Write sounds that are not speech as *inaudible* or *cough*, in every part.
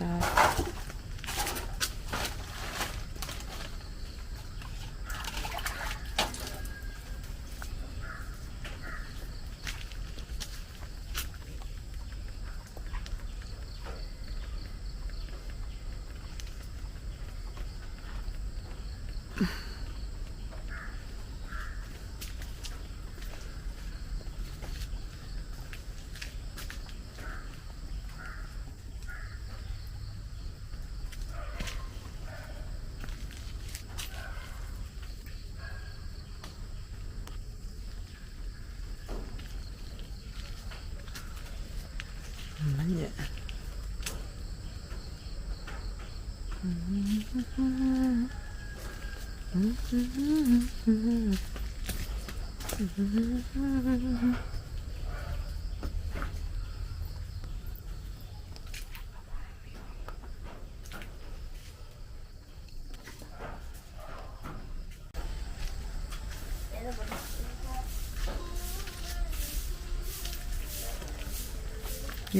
that. it. Mm-hmm. mm-hmm. mm-hmm. mm-hmm.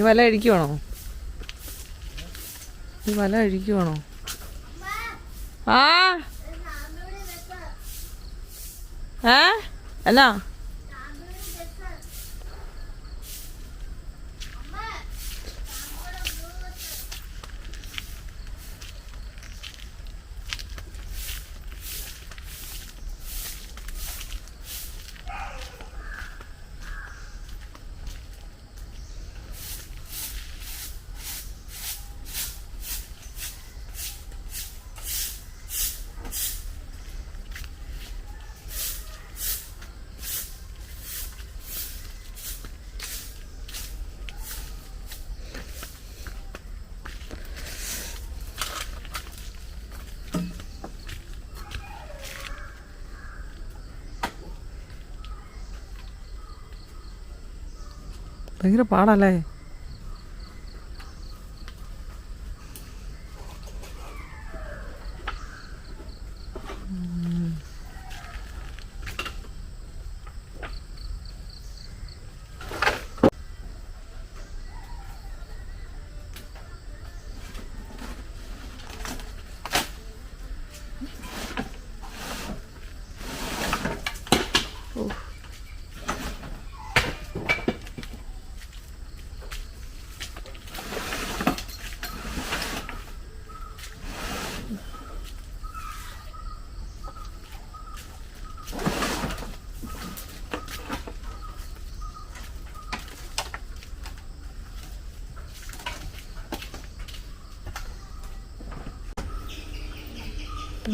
ഈ വല അഴിക്കുവാണോ? ഈ വല അഴിക്കുവാണോ? ആ? എന്നാ ഭയങ്കര പാടല്ലേ?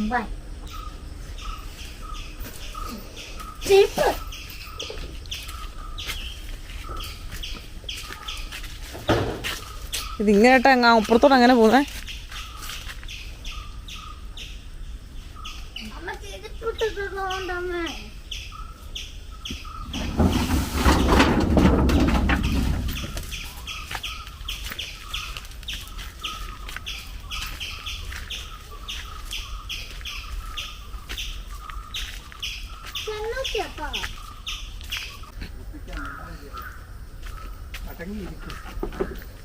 തുമ്പാൻ Paper. ഇതിങ്ങനെ ഇട്ടാ അങ്ങ് അപ്പുറത്തോട്ട് അങ്ങനെ പോകുന്നേ അമ്മ ചെരുപ്പിട്ടിട്ടുള്ളതുകൊണ്ടമ്മ ചെന്നോക്കിയപ്പാ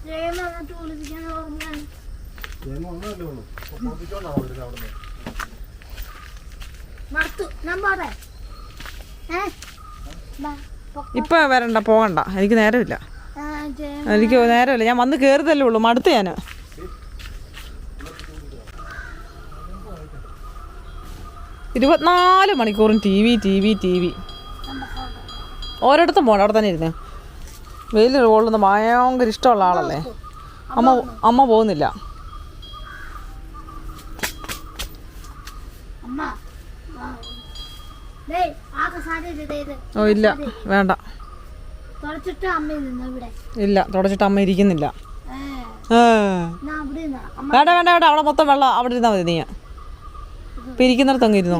ജയമ എന്നിട്ട് വിളിപ്പിക്കാൻ പറഞ്ഞാൽ മറത്തു ഞാൻ പോടെ ഏ ബാ, പൊക്കോ. ഇപ്പൊ വരണ്ട പോകണ്ട. എനിക്ക് നേരമില്ല. എനിക്ക് നേരമില്ല. ഞാൻ വന്ന് കേറുതല്ലേ ഉള്ളൂ. മടുത്ത് ഞാൻ ഇരുപത്തിനാല് മണിക്കൂറും T V T V T V. ഓരോരുത്തും പോകണം അവിടെ തന്നെ ഇരുന്ന്. വെയിൽ കൊള്ളുന്ന ഭയങ്കര ഇഷ്ടമുള്ള ആളല്ലേ? അമ്മ അമ്മ പോകുന്നില്ല. ഓ ഇല്ല. വേണ്ട തുടച്ചിട്ട് അമ്മ നിന്ന് ഇവിടെ ഇല്ല തുടച്ചിട്ട് അമ്മ ഇരിക്കുന്നില്ല. വേണ്ട വേണ്ട വേണ്ട അവിടെ മൊത്തം വെള്ളം അവിടെ ഇരുന്നാ മതി നീ. ഇപ്പം ഇരിക്കുന്നിടത്ത് അങ്ങ് ഇരുന്നോ?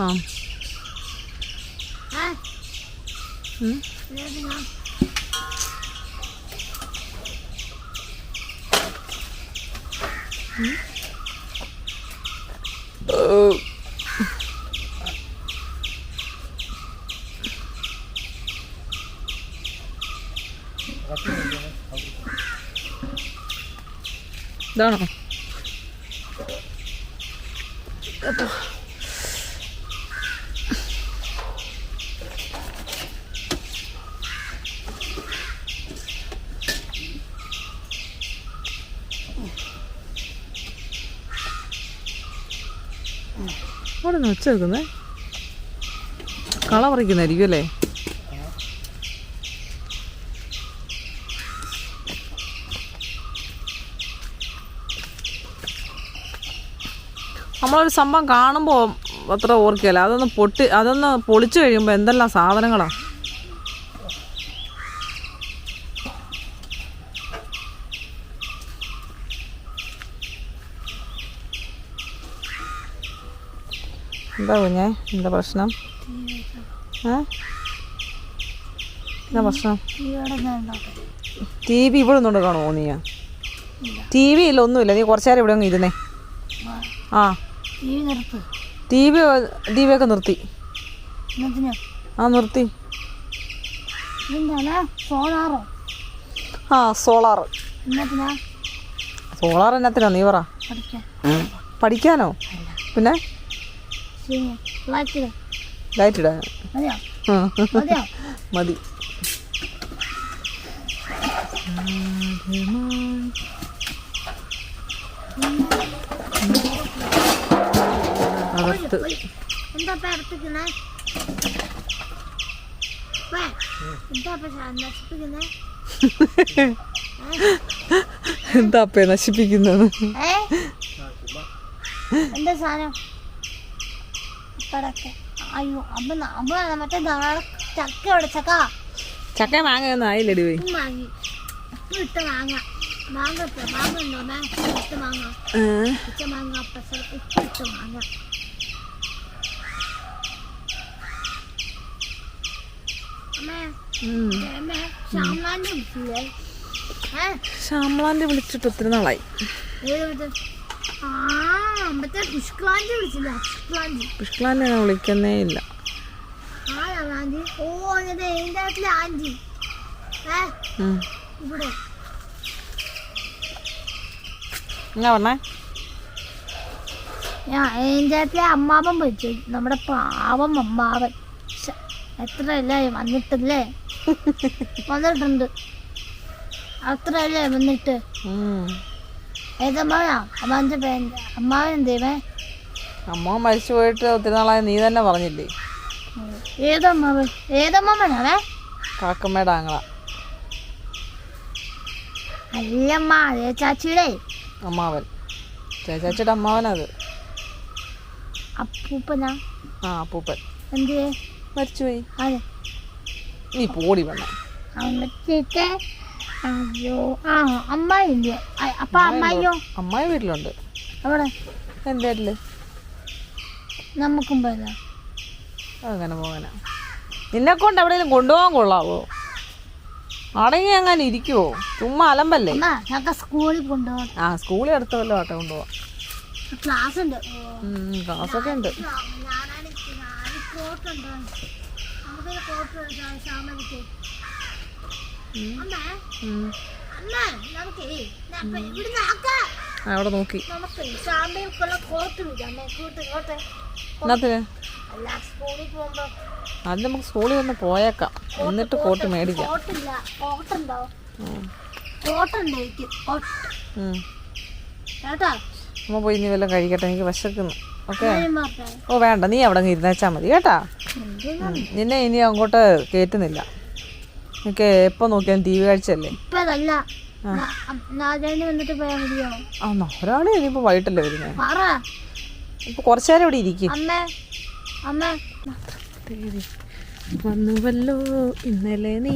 ആ দাঁড়াও അവിടെ നിന്ന് ഒച്ച വെക്കുന്നേ കള പറിക്കുന്നതായിരിക്കും അല്ലേ? നമ്മളൊരു സംഭവം കാണുമ്പോൾ അത്ര ഓർക്കുകയല്ല അതൊന്ന് പൊട്ടി അതൊന്ന് പൊളിച്ചു കഴിയുമ്പോൾ എന്തെല്ലാം സാധനങ്ങളാണ് എന്താ കുഞ്ഞേ? എന്താ പ്രശ്നം? ഏ? എന്താ പ്രശ്നം? ടി വി ഇവിടെ ഒന്നുകൊണ്ട് കാണുമോ നീ ടി വി ഇല്ല ഒന്നുമില്ല. നീ കുറച്ചു നേരം ഇവിടെ അങ്ങ് ഇരുന്നേ. ആ. ടി വി ടി വി ഒക്കെ നിർത്തി. ആ നിർത്തി. ആ സോളാർ സോളാർ എന്നത്തിനാ? നീ പറ. പഠിക്കാനോ? പിന്നെ? ലൈറ്റ് മതിയോ മതി. അകത്ത്. എന്താ അപ്പേ നശിപ്പിക്കുന്നത്? എന്താ സാധനം? ഇപ്പടൊക്കെ അയ്യോ അമ്മ അമ്മ മറ്റേ നാളെ ചക്ക ഇവിടെ ചക്ക? ചക്ക മാങ്ങ ഒന്നും ആയില്ലടി പോയി. മാങ്ങി ഇട്ട മാങ്ങ മാങ്ങ മാങ്ങ ഉണ്ടോ മാങ്ങ ഇട്ട മാങ്ങ ഇട്ട മാങ്ങ പെസൽ ഉപ്പ് ഇട്ട മാങ്ങ ശ്യാമളാന്റെ വിളിച്ചിട്ട് ഒത്തിരി നാളായി. പുഷ്ക്ലാന്റെ ഞാൻ വിളിക്കുന്നേ ഇല്ല. എന്നാ പറഞ്ഞേ? അമ്മാവൻ വിളിച്ചു. നമ്മുടെ പാവം അമ്മാവൻ. എത്രയല്ലേ? വന്നിട്ടല്ലേ? *laughs* വന്നിട്ടുണ്ട്. അത്രയല്ലേ വന്നിട്ട്. ഏതമ്മാവനാ അമ്മാവന്റെ പേര് അമ്മാവൻ എന്തേമേ അമ്മ മരിച്ചു പോയിട്ട് ഒത്തിരി നാളായി നീ തന്നെ പറഞ്ഞില്ലേ? ഏതമ്മാവൻ ഏതമ്മാവനാണേ കാക്കമ്മയുടെ ആങ്ങള. അല്ലമ്മ അതേ ചാച്ചിയുടെ. അമ്മാവൻ. ചേച്ചാച്ചിയുടെ അമ്മാവനത്. അപ്പൂപ്പനാ? ആ അപ്പൂപ്പൻ. എന്തേ മരിച്ചുപോയി. അതെ നീ പോടി വേണം അമ്മച്ചിട്ട് അയ്യോ. ആ അപ്പൊ അമ്മായിയോ? അമ്മായി വീട്ടിലുണ്ട്. അവിടെ. വീട്ടിൽ? നമുക്കും പോയതാ. അങ്ങനെ പോകാനാ. നിന്നെ കൊണ്ട് എവിടെയെങ്കിലും കൊണ്ടുപോകാൻ കൊള്ളാവോ? അടങ്ങി അങ്ങനെ ഇരിക്കുവോ? ചുമ്മാ അലമ്പല്ലേ? ഞങ്ങൾക്ക് സ്കൂളിൽ കൊണ്ടുപോകാം. ആ സ്കൂളിൽ അടുത്ത വല്ലോ ആട്ടെ കൊണ്ടുപോവാം ക്ലാസ് ഉണ്ട് ക്ലാസ് ഒക്കെ ഉണ്ട്. ഞാനാണ് കോട്ടുണ്ട്? നമുക്ക് കോട്ട്. ശ്യാമലിക്ക് അമ്മേ ഉം. അമ്മ നമുക്ക് ഇവിടുന്ന് ആക്കാം ആ അവിടെ നോക്കി. അത് നമുക്ക് സ്കൂളിൽ ഒന്ന് പോയേക്കാം. എന്നിട്ട് കോട്ട് മേടിക്കാം. അമ്മ പോയി നീ വല്ലതും കഴിക്കട്ടെ എനിക്ക് വിശക്കുന്നു. ഓക്കെ? ഓ വേണ്ട നീ അവിടെ ഇരുന്നേച്ചാൽ മതി കേട്ടാ? നിന്നെ ഇനി അങ്ങോട്ട് കയറ്റുന്നില്ല എനിക്ക് എപ്പോൾ നോക്കിയാലും ടി വി കാഴ്ചയല്ലേ? ഇപ്പൊ അതല്ല നാരായണി വന്നിട്ട് പോയാൽ മതിയോ? ആ ഒരാളെ ഇനിയിപ്പോ വൈകിട്ടല്ലേ വരുന്നേ. പറ. ഇപ്പോൾ കുറച്ചു നേരം ഇവിടെ ഇരിക്കും. അമ്മ അമ്മ. വന്നുവല്ലോ. ഇന്നലെ നീ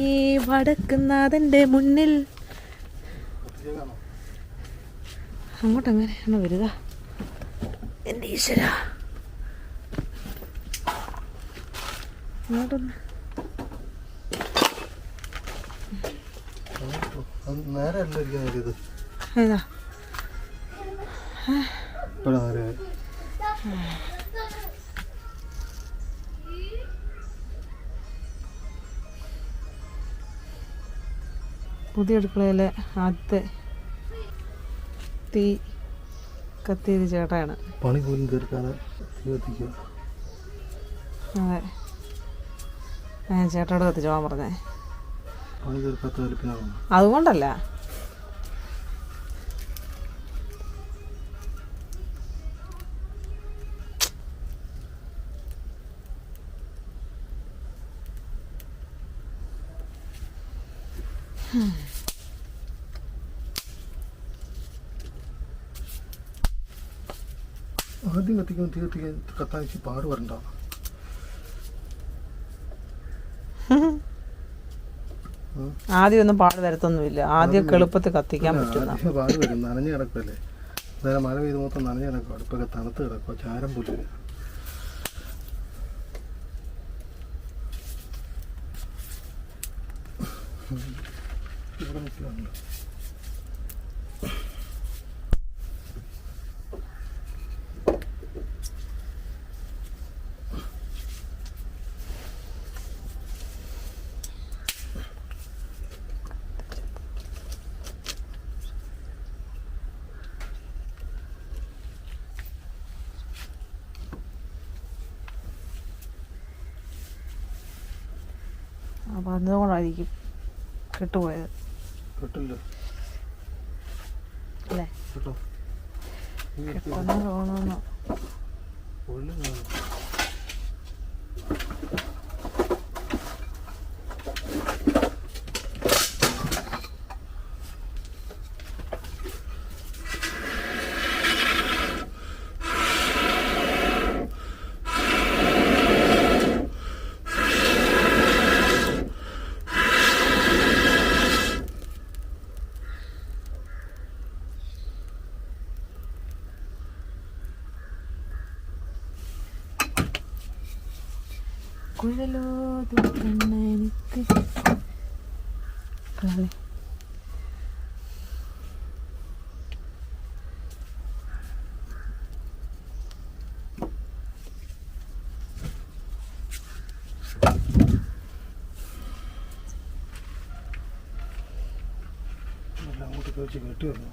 വടക്കുന്നാഥന്റെ മുന്നിൽ. അങ്ങോട്ട് ഒന്ന് വരിക. എന്റെ ഈശ്വര. അങ്ങോട്ടൊന്ന് അത് നേരെ അല്ല ഇരിക്കുന്നത് ഇത് ഏതാ പുതിയ അടുക്കളയിലെ ആദ്യത്തെ തീ കത്തിയത് ചേട്ടയാണ്. പണി പോലും തീർക്കാതെ തീ അതെ. ഞാൻ ചേട്ടനോട് കത്തിച്ച് പോകാൻ പറഞ്ഞേ. അതുകൊണ്ടല്ല. ആദ്യം കത്തിക്കുമ്പോൾ തീ കത്തിക്കാൻ കത്താൻ ഇച്ചിരി പാട് വരണ്ട. ആദ്യം ഒന്നും പാട് വരത്തൊന്നുമില്ല. ആദ്യം എളുപ്പത്തിൽ കത്തിക്കാൻ പറ്റുന്ന. ആദ്യം പാട് വരും. നനഞ്ഞ് കിടക്കുമല്ലേ അന്നേരം മഴ പെയ്ത് മൊത്തം നനഞ്ഞു കിടക്കും അടുപ്പൊക്കെ തണുത്ത് കിടക്കുക ചാരം പോലും ഇല്ല. ഇവിടെ നിൽക്കുന്നുണ്ട് അപ്പം അതുകൊണ്ടായിരിക്കും കിട്ടുപോയത് അല്ലേ? കേട്ടോ? കെട്ടെന്ന് തോന്നുന്നു എനിക്ക് കളി. വരണം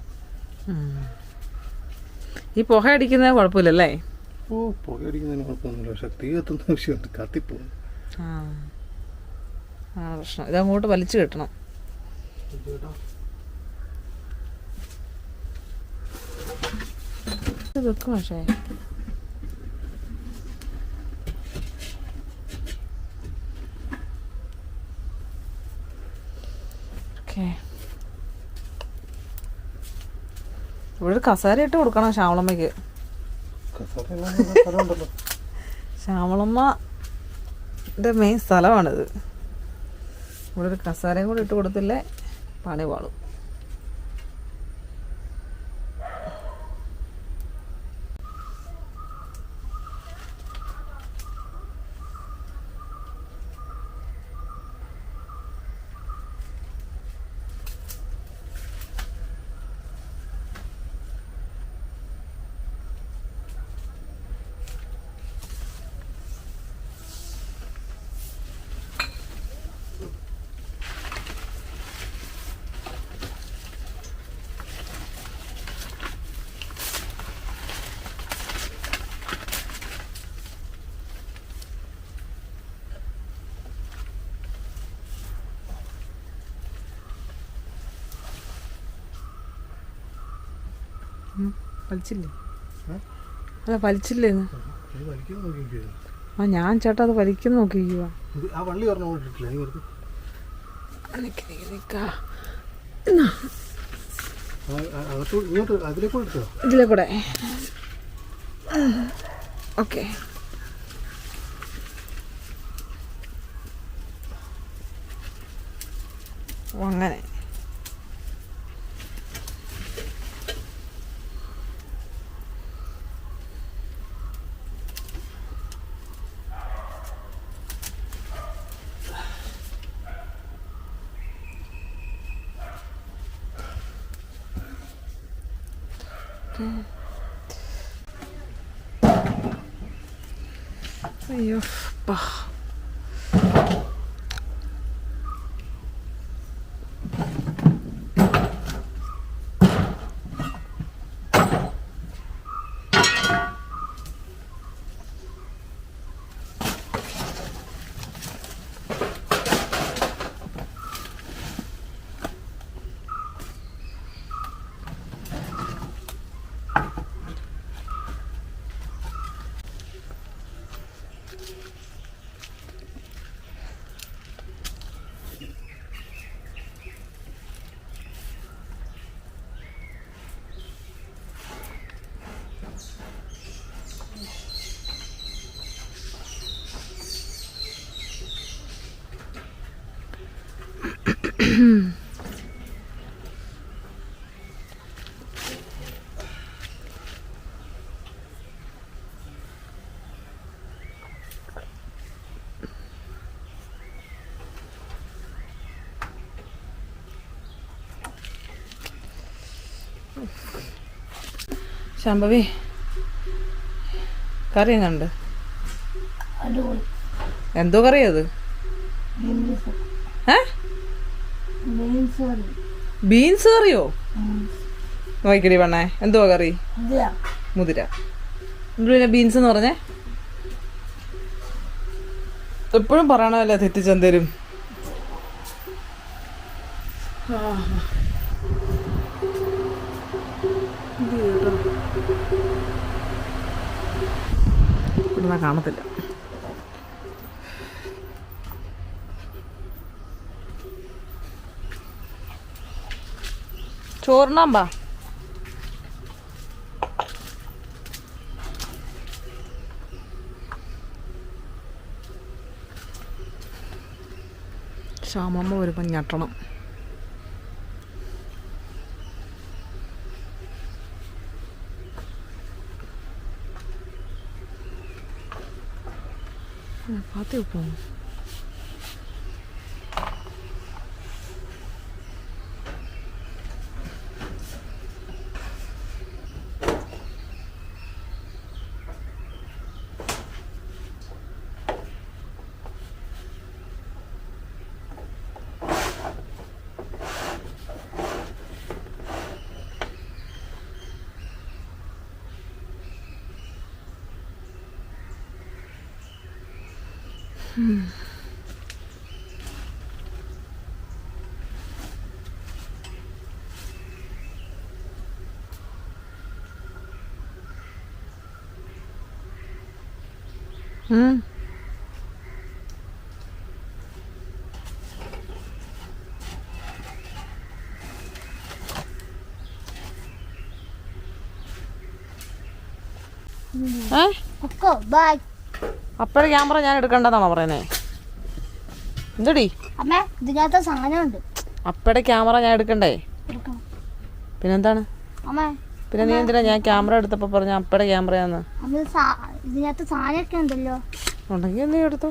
ഈ പുക അടിക്കുന്നത് കുഴപ്പമില്ലല്ലേ? ഓ പുക അടിക്കുന്നതിന് കുഴപ്പമൊന്നുമില്ല. പക്ഷെ തീ കത്തുന്ന വിഷയം കത്തിപ്പോകും. ആ. ആ പ്രശ്നം. ഇതങ്ങോട്ട് വലിച്ചു കെട്ടണം. ഇത് വെക്കും പക്ഷേ ഓക്കെ. ഇവിടെ ഒരു കസേര ഇട്ട് കൊടുക്കണം ശ്യാമളമ്മയ്ക്ക്. കസേരയെല്ലാം ശ്യാമളമ്മ മെയിൻ സ്ഥലമാണിത്. ഇവിടെ ഒരു കസാരയും കൂടി ഇട്ട് കൊടുത്തില്ലേ? പണി പാളും. വലിച്ചില്ലേ? അല്ല വലിച്ചില്ലേ ആ ഞാൻ ചേട്ടാ അത് വലിക്കുന്ന നോക്കിക്കുക വള്ളി പറഞ്ഞ ശാംഭവി കറി എങ്ങണ്ട് എന്തോ കറി അത് ബീൻസ് കറിയോ? നോക്കിക്കടി പെണ്ണേ എന്തോ കറി? മുതിര. പിന്നെ ബീൻസ് എന്ന് പറഞ്ഞേ? എപ്പോഴും പറയണമല്ലേ തെറ്റിച്ചെന്തേലും? ഇവിടെ കാണത്തില്ല. ചോറിനാമ്പാ ശ്യാമമ്മ വരുമ്പം ഞെട്ടണം. പാത്തി വെക്കും അപ്പോഴെ ക്യാമറ ഞാൻ എടുക്കണ്ടെന്നാണോ പറയുന്നത് എന്തടി? അമ്മ ഇതിനകത്ത് സാധനമുണ്ട്. അപ്പടെ ക്യാമറ ഞാൻ എടുക്കണ്ടേ? എടുക്കണം. പിന്നെന്താണ്? പിന്നെ നീ എന്തിനാ ഞാൻ ക്യാമറ എടുത്തപ്പോ പറഞ്ഞ അപ്പടെ ക്യാമറയാന്ന്? ഇതിനകത്ത് സാധനമൊക്കെ ഉണ്ടല്ലോ. ഉണ്ടെങ്കിൽ നീ എടുത്തു.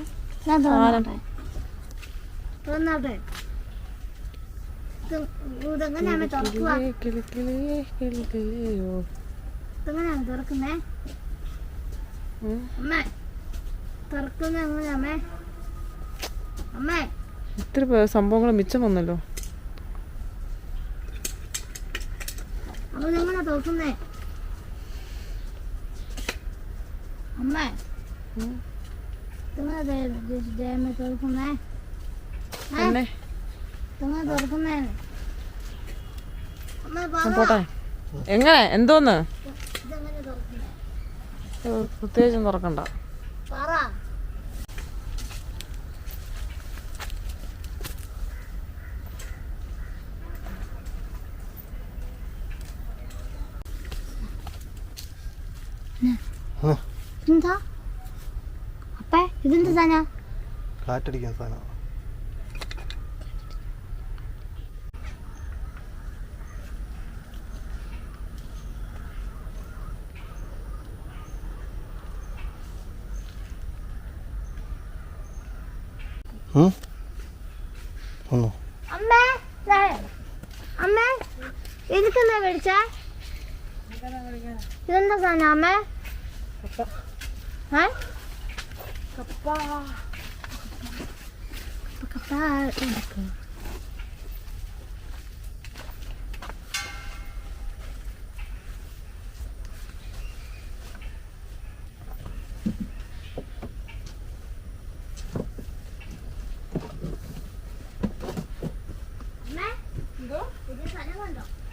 തുറക്കുന്നേ? പേ- സംഭവങ്ങൾ മിച്ചം വന്നല്ലോ. അപ്പൊ ഇതെങ്ങനെ തുറക്കുന്നേ? അമ്മേ ഇതെങ്ങനെ ജയമ തുറക്കുന്നേ അമ്മേ ഇതെങ്ങനെ തുറക്കുന്നേ പോട്ടെ എങ്ങനെ എന്തോന്ന് പ്രത്യേകിച്ചും തുറക്കണ്ട. പറ ആ എന്താ അപ്പേ ഇതെന്താ സാധനം? കാറ്റടിക്കാൻ സാധനം. അമ്മേ. അമ്മേ എനിക്കെന്താ മേടിച്ചേ ഇതെന്താ സാധനം അമ്മേ? കപ്പ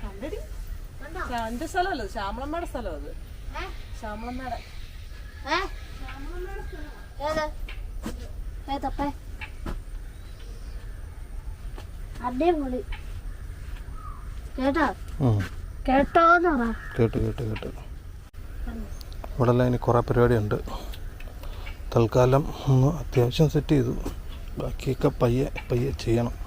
കണ്ടടി. കണ്ടോ? എന്റെ സ്ഥലമല്ല ശ്യാമളമ്മയുടെ സ്ഥലം അത്? ശ്യാമളമ്മയുടെ? ഏത്? ഏതപ്പേ? അടിപൊളി. കേട്ടോ. കേട്ടോന്ന് പറ. കേട്ട് കേട്ട് കേട്ട്. ഇവിടെ ഇനി കുറേ പരിപാടിയുണ്ട്. തൽക്കാലം ഒന്ന് അത്യാവശ്യം സെറ്റ് ചെയ്തു. ബാക്കിയൊക്കെ പയ്യെ പയ്യെ ചെയ്യണം.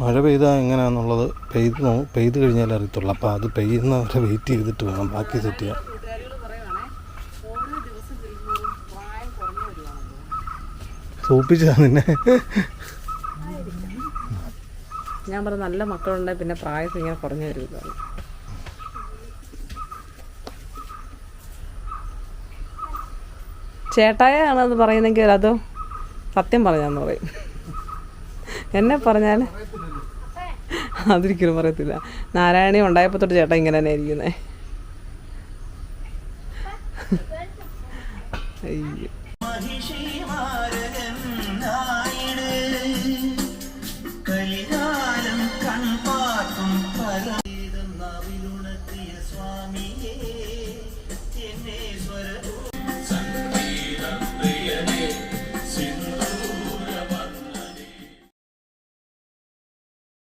മഴ പെയ്താൽ എങ്ങനെയാണെന്നുള്ളത് പെയ്ത് നോ പെയ്ത് കഴിഞ്ഞാലേ അറിയത്തുള്ളൂ. അപ്പോൾ അത് പെയ്യുന്നവരെ വെയിറ്റ് ചെയ്തിട്ട് വേണം. ബാക്കി സെറ്റ് പ്രായം വരുവാണെന്ന് സൂപ്പിച്ചാ നിന്നെ. ഞാൻ പറഞ്ഞ നല്ല മക്കളുണ്ടെങ്കിൽ പിന്നെ പ്രായത്തിൽ ഇങ്ങനെ കുറഞ്ഞു വരുന്നത് ചേട്ടായ ആണെന്ന് പറയുന്നെങ്കിൽ അതോ സത്യം പറഞ്ഞാന്ന് പറയും. എന്നെ പറഞ്ഞാൽ അതൊരിക്കലും പറയത്തില്ല. നാരായണി ഉണ്ടായപ്പോൾ തൊട്ട് ചേട്ടൻ ഇങ്ങനെ തന്നെ ഇരിക്കുന്നത്